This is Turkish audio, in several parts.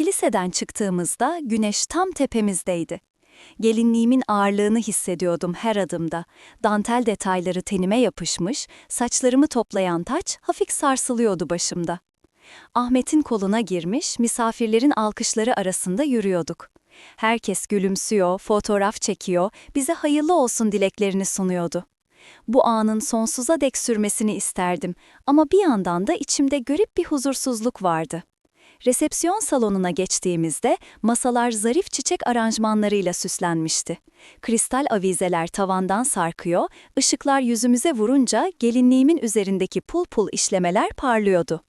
Kiliseden çıktığımızda güneş tam tepemizdeydi. Gelinliğimin ağırlığını hissediyordum her adımda. Dantel detayları tenime yapışmış, saçlarımı toplayan taç hafif sarsılıyordu başımda. Ahmet'in koluna girmiş, misafirlerin alkışları arasında yürüyorduk. Herkes gülümsüyor, fotoğraf çekiyor, bize hayırlı olsun dileklerini sunuyordu. Bu anın sonsuza dek sürmesini isterdim ama bir yandan da içimde garip bir huzursuzluk vardı. Resepsiyon salonuna geçtiğimizde masalar zarif çiçek aranjmanlarıyla süslenmişti. Kristal avizeler tavandan sarkıyor, ışıklar yüzümüze vurunca gelinliğimin üzerindeki pul pul işlemeler parlıyordu.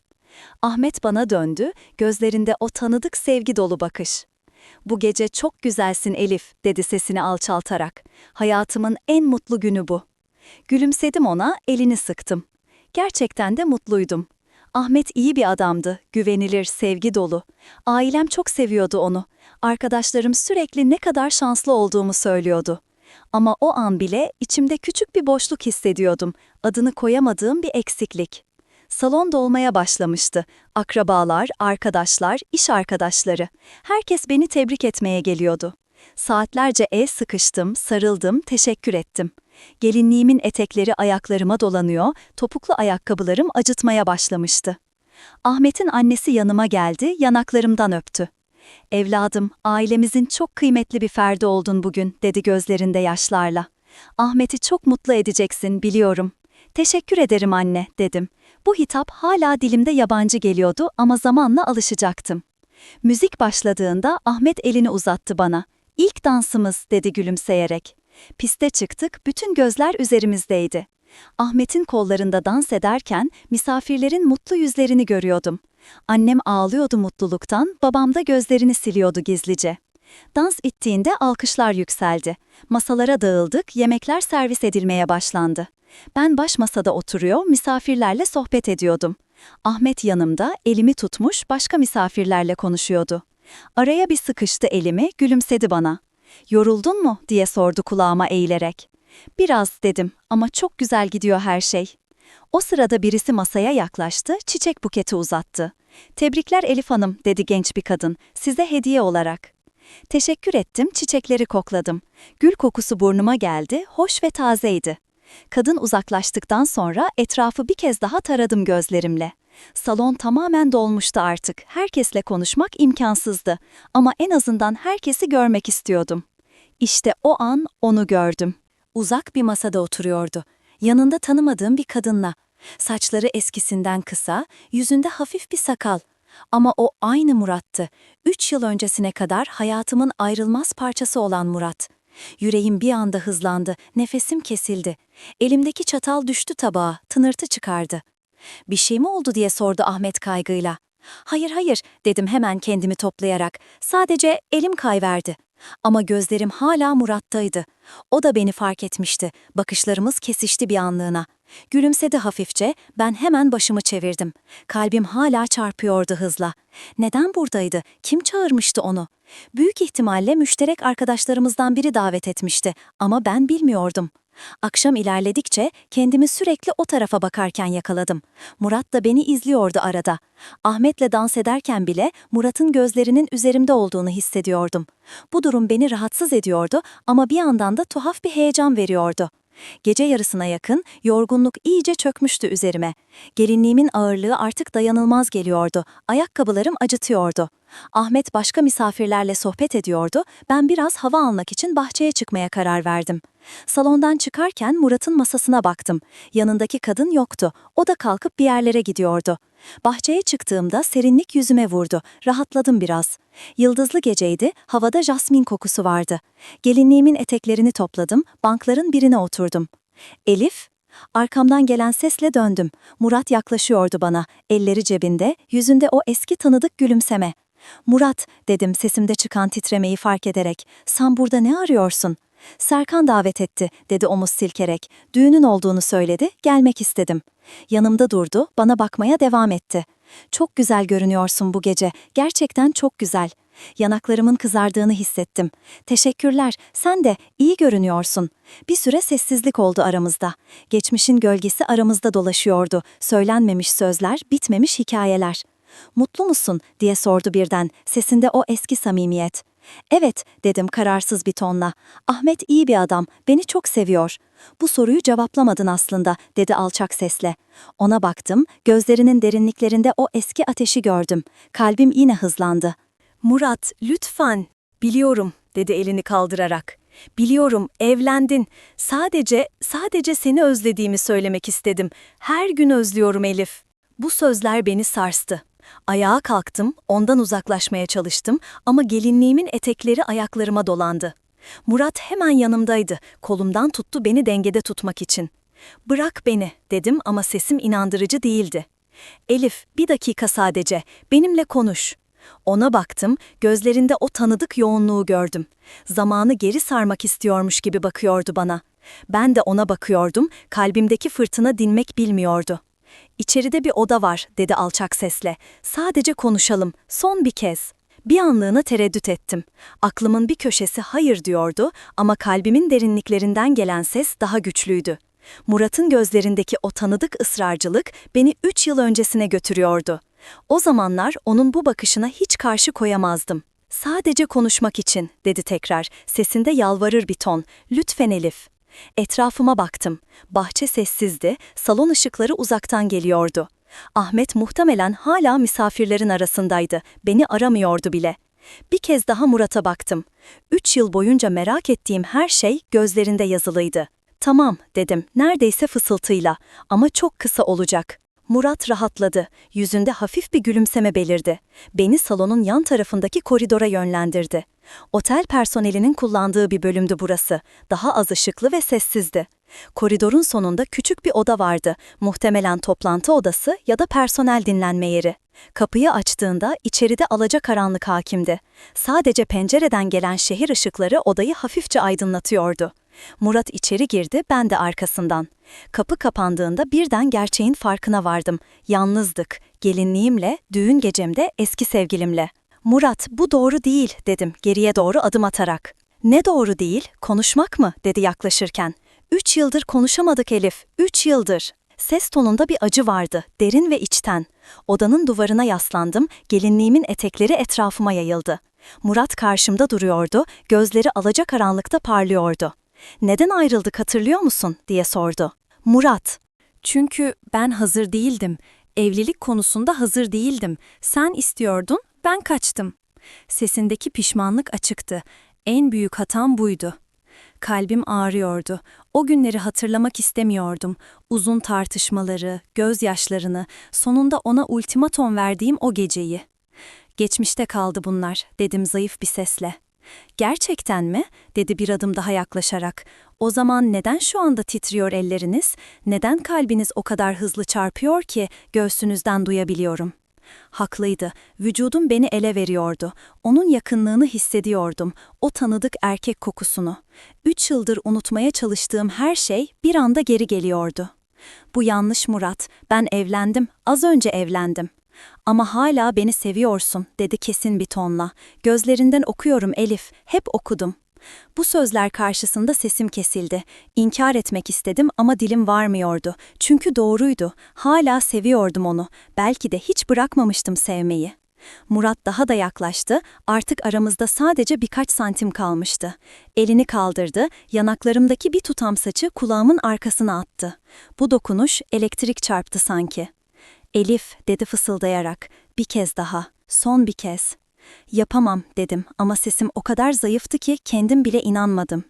Ahmet bana döndü, gözlerinde o tanıdık sevgi dolu bakış. Bu gece çok güzelsin Elif, dedi sesini alçaltarak. Hayatımın en mutlu günü bu. Gülümsedim ona, elini sıktım. Gerçekten de mutluydum. Ahmet iyi bir adamdı, güvenilir, sevgi dolu. Ailem çok seviyordu onu. Arkadaşlarım sürekli ne kadar şanslı olduğumu söylüyordu. Ama o an bile içimde küçük bir boşluk hissediyordum. Adını koyamadığım bir eksiklik. Salon dolmaya başlamıştı. Akrabalar, arkadaşlar, iş arkadaşları. Herkes beni tebrik etmeye geliyordu. Saatlerce el sıkıştım, sarıldım, teşekkür ettim. Gelinliğimin etekleri ayaklarıma dolanıyor, topuklu ayakkabılarım acıtmaya başlamıştı. Ahmet'in annesi yanıma geldi, yanaklarımdan öptü. Evladım, ailemizin çok kıymetli bir ferdi oldun bugün, dedi gözlerinde yaşlarla. Ahmet'i çok mutlu edeceksin, biliyorum. Teşekkür ederim anne, dedim. Bu hitap hala dilimde yabancı geliyordu ama zamanla alışacaktım. Müzik başladığında Ahmet elini uzattı bana. İlk dansımız, dedi gülümseyerek. Piste çıktık, bütün gözler üzerimizdeydi. Ahmet'in kollarında dans ederken misafirlerin mutlu yüzlerini görüyordum. Annem ağlıyordu mutluluktan, babam da gözlerini siliyordu gizlice. Dans ittiğinde alkışlar yükseldi. Masalara dağıldık, yemekler servis edilmeye başlandı. Ben baş masada oturuyor, misafirlerle sohbet ediyordum. Ahmet yanımda, elimi tutmuş, başka misafirlerle konuşuyordu. Araya bir sıkıştı elimi, gülümsedi bana. Yoruldun mu diye sordu kulağıma eğilerek. Biraz dedim ama çok güzel gidiyor her şey. O sırada birisi masaya yaklaştı, çiçek buketi uzattı. Tebrikler Elif Hanım dedi genç bir kadın, size hediye olarak. Teşekkür ettim, çiçekleri kokladım. Gül kokusu burnuma geldi, hoş ve tazeydi. Kadın uzaklaştıktan sonra etrafı bir kez daha taradım gözlerimle. Salon tamamen dolmuştu artık. Herkesle konuşmak imkansızdı. Ama en azından herkesi görmek istiyordum. İşte o an onu gördüm. Uzak bir masada oturuyordu. Yanında tanımadığım bir kadınla. Saçları eskisinden kısa, yüzünde hafif bir sakal. Ama o aynı Murat'tı. Üç yıl öncesine kadar hayatımın ayrılmaz parçası olan Murat. Yüreğim bir anda hızlandı, nefesim kesildi. Elimdeki çatal düştü tabağa, tınırtı çıkardı. Bir şey mi oldu diye sordu Ahmet kaygıyla. Hayır hayır dedim hemen kendimi toplayarak. Sadece elim kayverdi. Ama gözlerim hala Murat'taydı. O da beni fark etmişti. Bakışlarımız kesişti bir anlığına. Gülümsedi hafifçe, ben hemen başımı çevirdim. Kalbim hala çarpıyordu hızla. Neden buradaydı? Kim çağırmıştı onu? Büyük ihtimalle müşterek arkadaşlarımızdan biri davet etmişti ama ben bilmiyordum. Akşam ilerledikçe kendimi sürekli o tarafa bakarken yakaladım. Murat da beni izliyordu arada. Ahmet'le dans ederken bile Murat'ın gözlerinin üzerimde olduğunu hissediyordum. Bu durum beni rahatsız ediyordu ama bir yandan da tuhaf bir heyecan veriyordu. Gece yarısına yakın yorgunluk iyice çökmüştü üzerime. Gelinliğimin ağırlığı artık dayanılmaz geliyordu. Ayakkabılarım acıtıyordu. Ahmet başka misafirlerle sohbet ediyordu. Ben biraz hava almak için bahçeye çıkmaya karar verdim. Salondan çıkarken Murat'ın masasına baktım. Yanındaki kadın yoktu. O da kalkıp bir yerlere gidiyordu. Bahçeye çıktığımda serinlik yüzüme vurdu. Rahatladım biraz. Yıldızlı geceydi, havada jasmin kokusu vardı. Gelinliğimin eteklerini topladım, bankların birine oturdum. Elif, Arkamdan gelen sesle döndüm. Murat yaklaşıyordu bana, elleri cebinde, yüzünde o eski tanıdık gülümseme. Murat, dedim sesimde çıkan titremeyi fark ederek, sen burada ne arıyorsun? Serkan davet etti, dedi omuz silkerek. Düğünün olduğunu söyledi, gelmek istedim. Yanımda durdu, bana bakmaya devam etti. Çok güzel görünüyorsun bu gece, gerçekten çok güzel. Yanaklarımın kızardığını hissettim. Teşekkürler, sen de iyi görünüyorsun. Bir süre sessizlik oldu aramızda. Geçmişin gölgesi aramızda dolaşıyordu. Söylenmemiş sözler, bitmemiş hikayeler. Mutlu musun diye sordu birden, sesinde o eski samimiyet. Evet, dedim kararsız bir tonla. Ahmet iyi bir adam, beni çok seviyor. Bu soruyu cevaplamadın aslında, dedi alçak sesle. Ona baktım, gözlerinin derinliklerinde o eski ateşi gördüm. Kalbim yine hızlandı. Murat, lütfen. Biliyorum, dedi elini kaldırarak. Biliyorum, evlendin. Sadece, sadece seni özlediğimi söylemek istedim. Her gün özlüyorum Elif. Bu sözler beni sarstı. Ayağa kalktım, ondan uzaklaşmaya çalıştım ama gelinliğimin etekleri ayaklarıma dolandı. Murat hemen yanımdaydı, kolumdan tuttu beni dengede tutmak için. Bırak beni, dedim ama sesim inandırıcı değildi. Elif, bir dakika sadece, benimle konuş. Ona baktım, gözlerinde o tanıdık yoğunluğu gördüm. Zamanı geri sarmak istiyormuş gibi bakıyordu bana. Ben de ona bakıyordum, kalbimdeki fırtına dinmek bilmiyordu. İçeride bir oda var, dedi alçak sesle. Sadece konuşalım, son bir kez. Bir anlığına tereddüt ettim. Aklımın bir köşesi hayır diyordu ama kalbimin derinliklerinden gelen ses daha güçlüydü. Murat'ın gözlerindeki o tanıdık ısrarcılık beni üç yıl öncesine götürüyordu. O zamanlar onun bu bakışına hiç karşı koyamazdım. Sadece konuşmak için, dedi tekrar, sesinde yalvarır bir ton. Lütfen Elif. Etrafıma baktım. Bahçe sessizdi, salon ışıkları uzaktan geliyordu. Ahmet muhtemelen hala misafirlerin arasındaydı, beni aramıyordu bile. Bir kez daha Murat'a baktım. Üç yıl boyunca merak ettiğim her şey gözlerinde yazılıydı. Tamam, dedim, neredeyse fısıltıyla ama çok kısa olacak. Murat rahatladı, yüzünde hafif bir gülümseme belirdi. Beni salonun yan tarafındaki koridora yönlendirdi. Otel personelinin kullandığı bir bölümdü burası. Daha az ışıklı ve sessizdi. Koridorun sonunda küçük bir oda vardı. Muhtemelen toplantı odası ya da personel dinlenme yeri. Kapıyı açtığında içeride alacakaranlık hakimdi. Sadece pencereden gelen şehir ışıkları odayı hafifçe aydınlatıyordu. Murat içeri girdi, ben de arkasından. Kapı kapandığında birden gerçeğin farkına vardım. Yalnızdık, gelinliğimle, düğün gecemde eski sevgilimle. Murat, bu doğru değil, dedim geriye doğru adım atarak. Ne doğru değil, konuşmak mı, dedi yaklaşırken. Üç yıldır konuşamadık Elif, üç yıldır. Ses tonunda bir acı vardı, derin ve içten. Odanın duvarına yaslandım, gelinliğimin etekleri etrafıma yayıldı. Murat karşımda duruyordu, gözleri alacakaranlıkta parlıyordu. Neden ayrıldık hatırlıyor musun diye sordu. Murat. Çünkü ben hazır değildim. Evlilik konusunda hazır değildim. Sen istiyordun, ben kaçtım. Sesindeki pişmanlık açıktı. En büyük hatam buydu. Kalbim ağrıyordu. O günleri hatırlamak istemiyordum. Uzun tartışmaları, gözyaşlarını, sonunda ona ultimaton verdiğim o geceyi. Geçmişte kaldı bunlar, dedim zayıf bir sesle. Gerçekten mi? dedi bir adım daha yaklaşarak. O zaman neden şu anda titriyor elleriniz? Neden kalbiniz o kadar hızlı çarpıyor ki göğsünüzden duyabiliyorum? Haklıydı. Vücudum beni ele veriyordu. Onun yakınlığını hissediyordum. O tanıdık erkek kokusunu. Üç yıldır unutmaya çalıştığım her şey bir anda geri geliyordu. Bu yanlış Murat. Ben evlendim. Az önce evlendim. Ama hala beni seviyorsun, dedi kesin bir tonla. Gözlerinden okuyorum Elif, hep okudum. Bu sözler karşısında sesim kesildi. İnkar etmek istedim ama dilim varmıyordu. Çünkü doğruydu. Hala seviyordum onu. Belki de hiç bırakmamıştım sevmeyi. Murat daha da yaklaştı, artık aramızda sadece birkaç santim kalmıştı. Elini kaldırdı, yanaklarımdaki bir tutam saçı kulağımın arkasına attı. Bu dokunuş elektrik çarptı sanki. Elif dedi fısıldayarak. Bir kez daha, son bir kez. Yapamam dedim ama sesim o kadar zayıftı ki kendim bile inanmadım.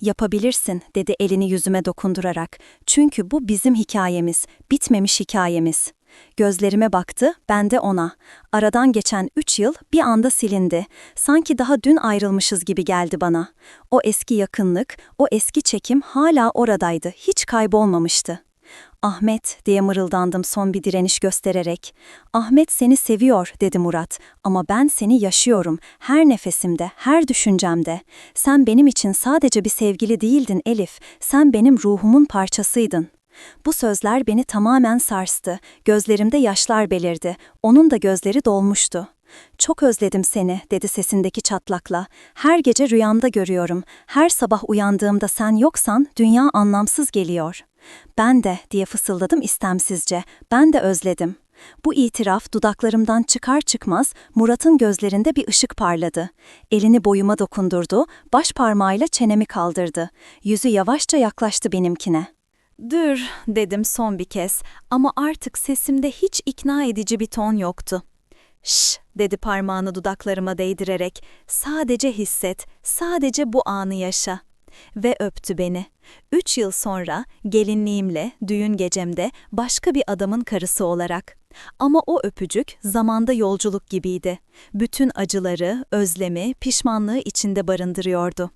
Yapabilirsin dedi elini yüzüme dokundurarak. Çünkü bu bizim hikayemiz, bitmemiş hikayemiz. Gözlerime baktı, ben de ona. Aradan geçen üç yıl bir anda silindi. Sanki daha dün ayrılmışız gibi geldi bana. O eski yakınlık, o eski çekim hala oradaydı, hiç kaybolmamıştı. Ahmet diye mırıldandım son bir direniş göstererek. Ahmet seni seviyor dedi Murat ama ben seni yaşıyorum her nefesimde, her düşüncemde. Sen benim için sadece bir sevgili değildin Elif, sen benim ruhumun parçasıydın. Bu sözler beni tamamen sarstı, gözlerimde yaşlar belirdi, onun da gözleri dolmuştu. Çok özledim seni, dedi sesindeki çatlakla. Her gece rüyamda görüyorum. Her sabah uyandığımda sen yoksan dünya anlamsız geliyor. Ben de diye fısıldadım istemsizce. Ben de özledim. Bu itiraf dudaklarımdan çıkar çıkmaz Murat'ın gözlerinde bir ışık parladı. Elini boyuma dokundurdu, baş parmağıyla çenemi kaldırdı. Yüzü yavaşça yaklaştı benimkine. Dur dedim son bir kez ama artık sesimde hiç ikna edici bir ton yoktu. Şş dedi parmağını dudaklarıma değdirerek. Sadece hisset, sadece bu anı yaşa. Ve öptü beni. Üç yıl sonra gelinliğimle düğün gecemde başka bir adamın karısı olarak. Ama o öpücük zamanda yolculuk gibiydi. Bütün acıları, özlemi, pişmanlığı içinde barındırıyordu.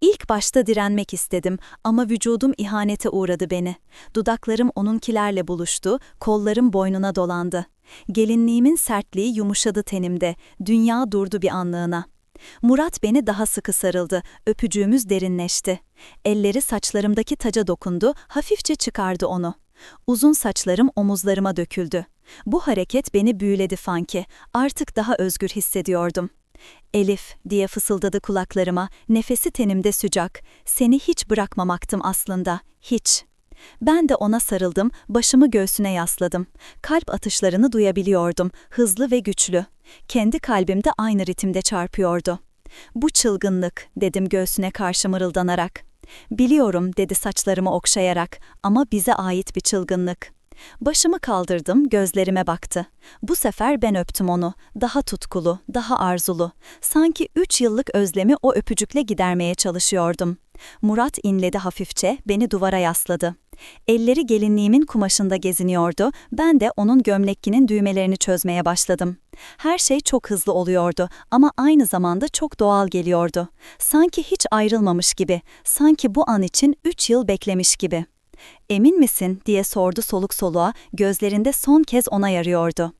İlk başta direnmek istedim ama vücudum ihanete uğradı beni. Dudaklarım onunkilerle buluştu, kollarım boynuna dolandı. Gelinliğimin sertliği yumuşadı tenimde, dünya durdu bir anlığına. Murat beni daha sıkı sarıldı, öpücüğümüz derinleşti. Elleri saçlarımdaki taca dokundu, hafifçe çıkardı onu. Uzun saçlarım omuzlarıma döküldü. Bu hareket beni büyüledi fanki, artık daha özgür hissediyordum. Elif diye fısıldadı kulaklarıma, nefesi tenimde sıcak. Seni hiç bırakmamaktım aslında, hiç. Ben de ona sarıldım, başımı göğsüne yasladım. Kalp atışlarını duyabiliyordum, hızlı ve güçlü. Kendi kalbim de aynı ritimde çarpıyordu. Bu çılgınlık, dedim göğsüne karşı mırıldanarak. Biliyorum, dedi saçlarımı okşayarak, ama bize ait bir çılgınlık. Başımı kaldırdım, gözlerime baktı. Bu sefer ben öptüm onu. Daha tutkulu, daha arzulu. Sanki üç yıllık özlemi o öpücükle gidermeye çalışıyordum. Murat inledi hafifçe, beni duvara yasladı. Elleri gelinliğimin kumaşında geziniyordu, ben de onun gömlekkinin düğmelerini çözmeye başladım. Her şey çok hızlı oluyordu ama aynı zamanda çok doğal geliyordu. Sanki hiç ayrılmamış gibi, sanki bu an için üç yıl beklemiş gibi. Emin misin diye sordu soluk soluğa, gözlerinde son kez ona yarıyordu.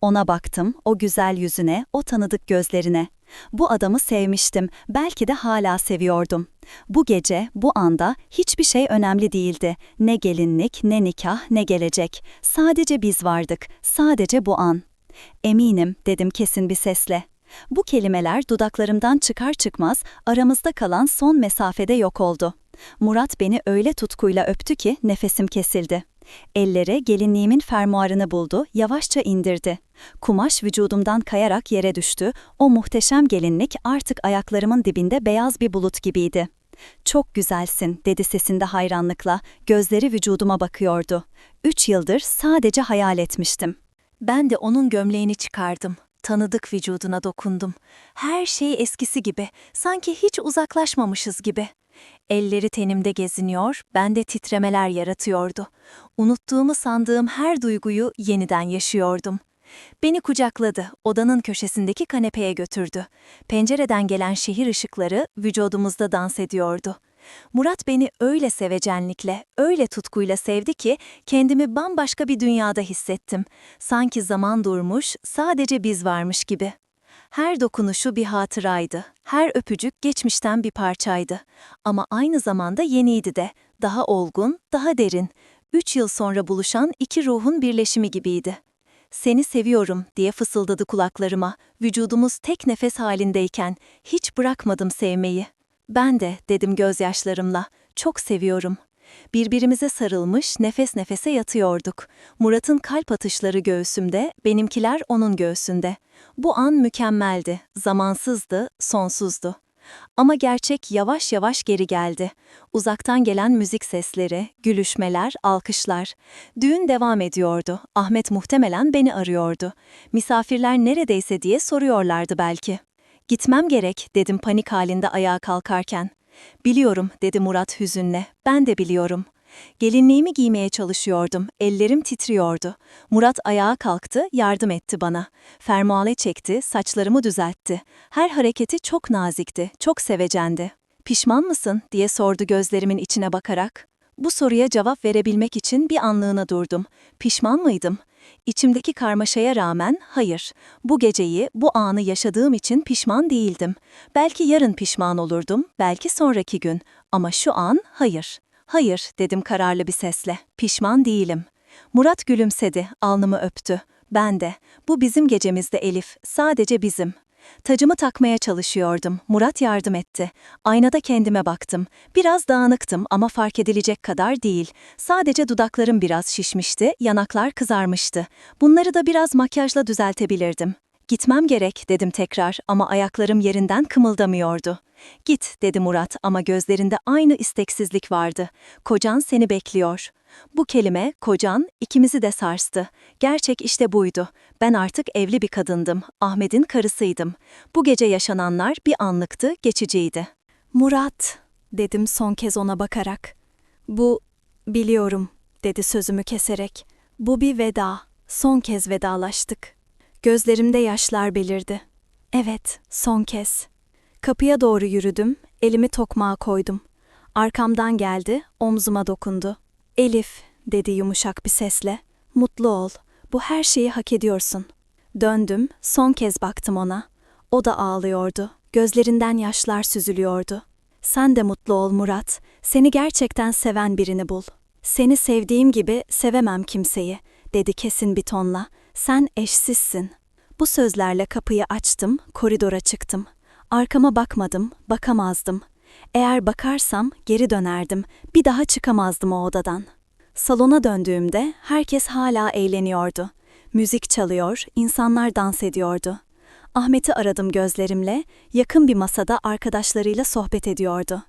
Ona baktım, o güzel yüzüne, o tanıdık gözlerine. Bu adamı sevmiştim, belki de hala seviyordum. Bu gece, bu anda hiçbir şey önemli değildi. Ne gelinlik, ne nikah, ne gelecek. Sadece biz vardık, sadece bu an. Eminim, dedim kesin bir sesle. Bu kelimeler dudaklarımdan çıkar çıkmaz aramızda kalan son mesafede yok oldu. Murat beni öyle tutkuyla öptü ki nefesim kesildi. Elleri gelinliğimin fermuarını buldu, yavaşça indirdi. Kumaş vücudumdan kayarak yere düştü, o muhteşem gelinlik artık ayaklarımın dibinde beyaz bir bulut gibiydi. Çok güzelsin, dedi sesinde hayranlıkla, gözleri vücuduma bakıyordu. Üç yıldır sadece hayal etmiştim. Ben de onun gömleğini çıkardım. Tanıdık vücuduna dokundum. Her şey eskisi gibi, sanki hiç uzaklaşmamışız gibi. Elleri tenimde geziniyor, bende titremeler yaratıyordu. Unuttuğumu sandığım her duyguyu yeniden yaşıyordum. Beni kucakladı, odanın köşesindeki kanepeye götürdü. Pencereden gelen şehir ışıkları vücudumuzda dans ediyordu. Murat beni öyle sevecenlikle, öyle tutkuyla sevdi ki kendimi bambaşka bir dünyada hissettim. Sanki zaman durmuş, sadece biz varmış gibi. Her dokunuşu bir hatıraydı. Her öpücük geçmişten bir parçaydı. Ama aynı zamanda yeniydi de. Daha olgun, daha derin. Üç yıl sonra buluşan iki ruhun birleşimi gibiydi. Seni seviyorum diye fısıldadı kulaklarıma. Vücudumuz tek nefes halindeyken hiç bırakmadım sevmeyi. Ben de dedim gözyaşlarımla. Çok seviyorum. Birbirimize sarılmış, nefes nefese yatıyorduk. Murat'ın kalp atışları göğsümde, benimkiler onun göğsünde. Bu an mükemmeldi, zamansızdı, sonsuzdu. Ama gerçek yavaş yavaş geri geldi. Uzaktan gelen müzik sesleri, gülüşmeler, alkışlar. Düğün devam ediyordu. Ahmet muhtemelen beni arıyordu. Misafirler neredeyse diye soruyorlardı belki. Gitmem gerek dedim panik halinde ayağa kalkarken. Biliyorum dedi Murat hüzünle. Ben de biliyorum. Gelinliğimi giymeye çalışıyordum. Ellerim titriyordu. Murat ayağa kalktı, yardım etti bana. Fermuale çekti, saçlarımı düzeltti. Her hareketi çok nazikti, çok sevecendi. Pişman mısın diye sordu gözlerimin içine bakarak. Bu soruya cevap verebilmek için bir anlığına durdum. Pişman mıydım? İçimdeki karmaşaya rağmen hayır. Bu geceyi, bu anı yaşadığım için pişman değildim. Belki yarın pişman olurdum, belki sonraki gün. Ama şu an hayır. Hayır dedim kararlı bir sesle. Pişman değilim. Murat gülümsedi, alnımı öptü. Ben de. Bu bizim gecemizde Elif, sadece bizim. Tacımı takmaya çalışıyordum. Murat yardım etti. Aynada kendime baktım. Biraz dağınıktım ama fark edilecek kadar değil. Sadece dudaklarım biraz şişmişti, yanaklar kızarmıştı. Bunları da biraz makyajla düzeltebilirdim. Gitmem gerek dedim tekrar ama ayaklarım yerinden kımıldamıyordu. Git dedi Murat ama gözlerinde aynı isteksizlik vardı. Kocan seni bekliyor. Bu kelime, kocan, ikimizi de sarstı. Gerçek işte buydu. Ben artık evli bir kadındım. Ahmet'in karısıydım. Bu gece yaşananlar bir anlıktı, geçiciydi. Murat, dedim son kez ona bakarak. Bu, biliyorum, dedi sözümü keserek. Bu bir veda. Son kez vedalaştık. Gözlerimde yaşlar belirdi. Evet, son kez. Kapıya doğru yürüdüm, elimi tokmağa koydum. Arkamdan geldi, omzuma dokundu. Elif, dedi yumuşak bir sesle. Mutlu ol, bu her şeyi hak ediyorsun. Döndüm, son kez baktım ona. O da ağlıyordu, gözlerinden yaşlar süzülüyordu. Sen de mutlu ol Murat, seni gerçekten seven birini bul. Seni sevdiğim gibi sevemem kimseyi, dedi kesin bir tonla. Sen eşsizsin. Bu sözlerle kapıyı açtım, koridora çıktım. Arkama bakmadım, bakamazdım. Eğer bakarsam geri dönerdim, bir daha çıkamazdım o odadan. Salona döndüğümde herkes hala eğleniyordu. Müzik çalıyor, insanlar dans ediyordu. Ahmet'i aradım gözlerimle, yakın bir masada arkadaşlarıyla sohbet ediyordu.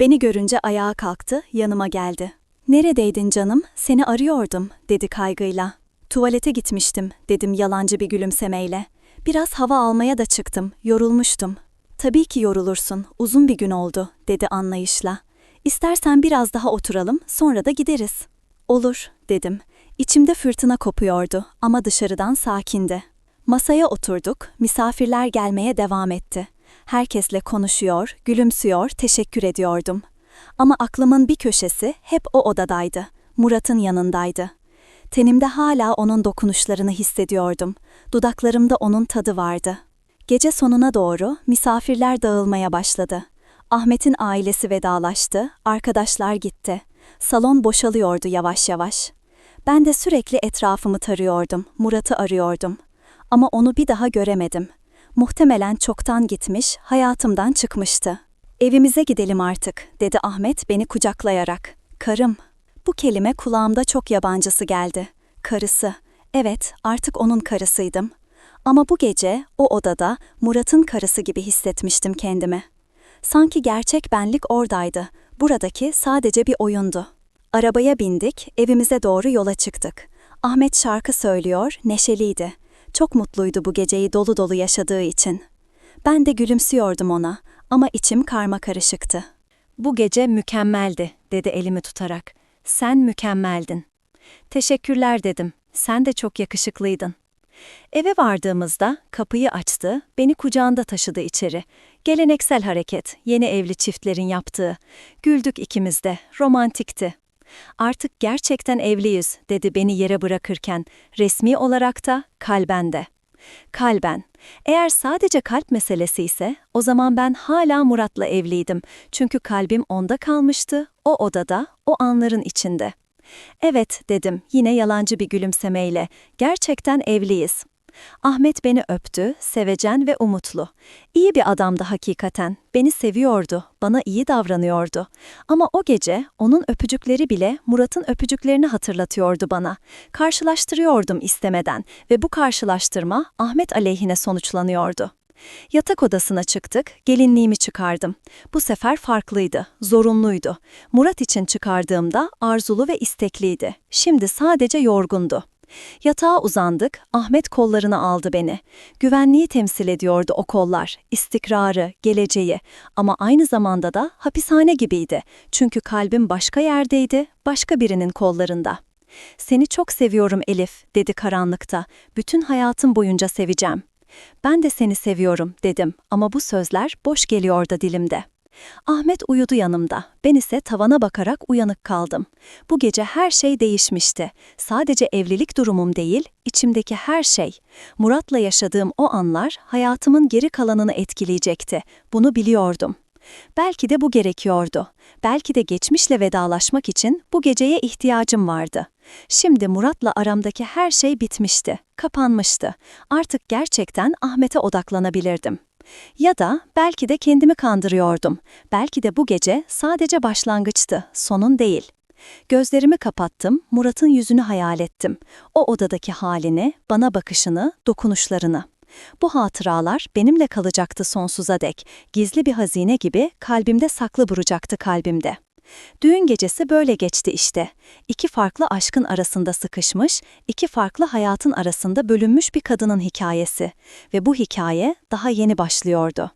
Beni görünce ayağa kalktı, yanıma geldi. Neredeydin canım, seni arıyordum, dedi kaygıyla. Tuvalete gitmiştim, dedim yalancı bir gülümsemeyle. Biraz hava almaya da çıktım, yorulmuştum. Tabii ki yorulursun, uzun bir gün oldu, dedi anlayışla. İstersen biraz daha oturalım, sonra da gideriz. Olur, dedim. İçimde fırtına kopuyordu ama dışarıdan sakindi. Masaya oturduk, misafirler gelmeye devam etti. Herkesle konuşuyor, gülümsüyor, teşekkür ediyordum. Ama aklımın bir köşesi hep o odadaydı. Murat'ın yanındaydı. Tenimde hala onun dokunuşlarını hissediyordum. Dudaklarımda onun tadı vardı. Gece sonuna doğru misafirler dağılmaya başladı. Ahmet'in ailesi vedalaştı, arkadaşlar gitti. Salon boşalıyordu yavaş yavaş. Ben de sürekli etrafımı tarıyordum, Murat'ı arıyordum. Ama onu bir daha göremedim. Muhtemelen çoktan gitmiş, hayatımdan çıkmıştı. Evimize gidelim artık, dedi Ahmet beni kucaklayarak. Karım. Bu kelime kulağımda çok yabancısı geldi. Karısı. Evet, artık onun karısıydım. Ama bu gece o odada Murat'ın karısı gibi hissetmiştim kendimi. Sanki gerçek benlik oradaydı. Buradaki sadece bir oyundu. Arabaya bindik, evimize doğru yola çıktık. Ahmet şarkı söylüyor, neşeliydi. Çok mutluydu bu geceyi dolu dolu yaşadığı için. Ben de gülümsüyordum ona ama içim karma karışıktı. Bu gece mükemmeldi, dedi elimi tutarak. Sen mükemmeldin. Teşekkürler dedim. Sen de çok yakışıklıydın. Eve vardığımızda kapıyı açtı, beni kucağında taşıdı içeri. Geleneksel hareket, yeni evli çiftlerin yaptığı. Güldük ikimiz de, romantikti. Artık gerçekten evliyiz, dedi beni yere bırakırken. Resmi olarak da, kalben de. Kalben. Eğer sadece kalp meselesi ise, o zaman ben hala Murat'la evliydim. Çünkü kalbim onda kalmıştı, o odada, o anların içinde. Evet dedim yine yalancı bir gülümsemeyle. Gerçekten evliyiz. Ahmet beni öptü, sevecen ve umutlu. İyi bir adamdı hakikaten. Beni seviyordu, bana iyi davranıyordu. Ama o gece onun öpücükleri bile Murat'ın öpücüklerini hatırlatıyordu bana. Karşılaştırıyordum istemeden ve bu karşılaştırma Ahmet aleyhine sonuçlanıyordu. Yatak odasına çıktık, gelinliğimi çıkardım. Bu sefer farklıydı, zorunluydu. Murat için çıkardığımda arzulu ve istekliydi. Şimdi sadece yorgundu. Yatağa uzandık, Ahmet kollarını aldı beni. Güvenliği temsil ediyordu o kollar, istikrarı, geleceği ama aynı zamanda da hapishane gibiydi. Çünkü kalbim başka yerdeydi, başka birinin kollarında. Seni çok seviyorum Elif, dedi karanlıkta. Bütün hayatım boyunca seveceğim. Ben de seni seviyorum dedim ama bu sözler boş geliyor da dilimde. Ahmet uyudu yanımda. Ben ise tavana bakarak uyanık kaldım. Bu gece her şey değişmişti. Sadece evlilik durumum değil, içimdeki her şey. Murat'la yaşadığım o anlar hayatımın geri kalanını etkileyecekti. Bunu biliyordum. Belki de bu gerekiyordu. Belki de geçmişle vedalaşmak için bu geceye ihtiyacım vardı. Şimdi Murat'la aramdaki her şey bitmişti, kapanmıştı. Artık gerçekten Ahmet'e odaklanabilirdim. Ya da belki de kendimi kandırıyordum. Belki de bu gece sadece başlangıçtı, sonun değil. Gözlerimi kapattım, Murat'ın yüzünü hayal ettim. O odadaki halini, bana bakışını, dokunuşlarını. Bu hatıralar benimle kalacaktı sonsuza dek. Gizli bir hazine gibi kalbimde saklı duracaktı kalbimde. Düğün gecesi böyle geçti işte. İki farklı aşkın arasında sıkışmış, iki farklı hayatın arasında bölünmüş bir kadının hikayesi. Ve bu hikaye daha yeni başlıyordu.